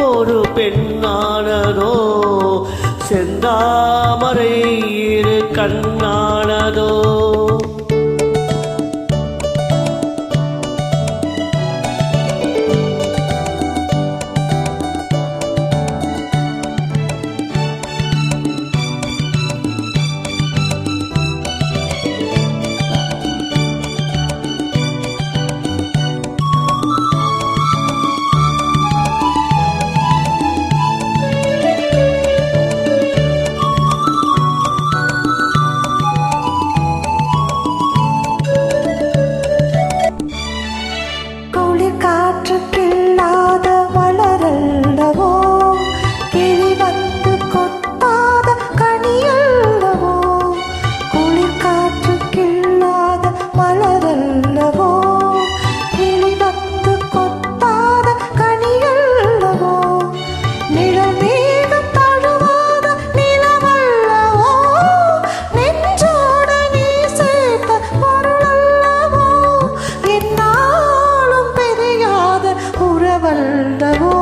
ஒரு பெண்ணானதோ செந்தாமரை இரு கண்ணானதோ. قلبه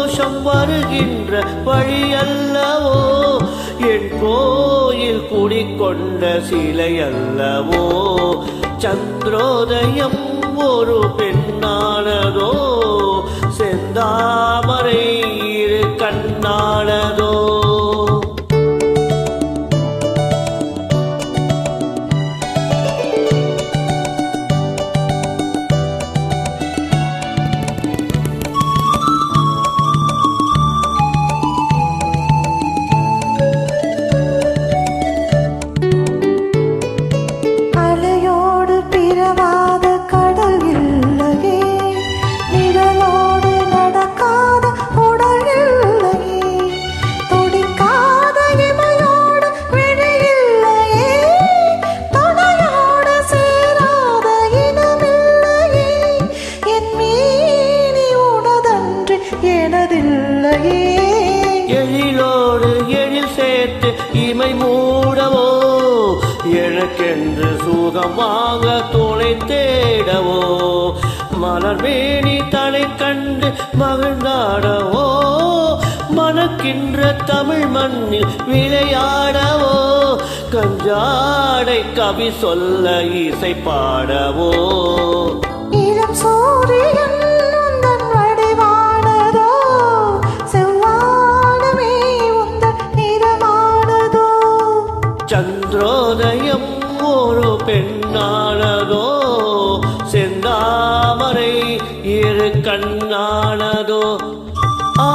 வருகின்ற வழியல்லவோ? என் கோயில் குடிக்கொண்ட சிலை அல்லவோ சந்திரோதயம் ஒரு பெண்ணா எனக்கென்று சுகமாக வாங்க துணை தேடவோ? மலர் தலை கண்டு மகிழ்ந்தாடவோ? மணக்கின்ற தமிழ் மண்ணில் விளையாடவோ? கஞ்சாடை கவி சொல்ல இசை பாடவோ? பெண்ணானதோ செந்தாமரை இரு கண்ணானதோ ஆ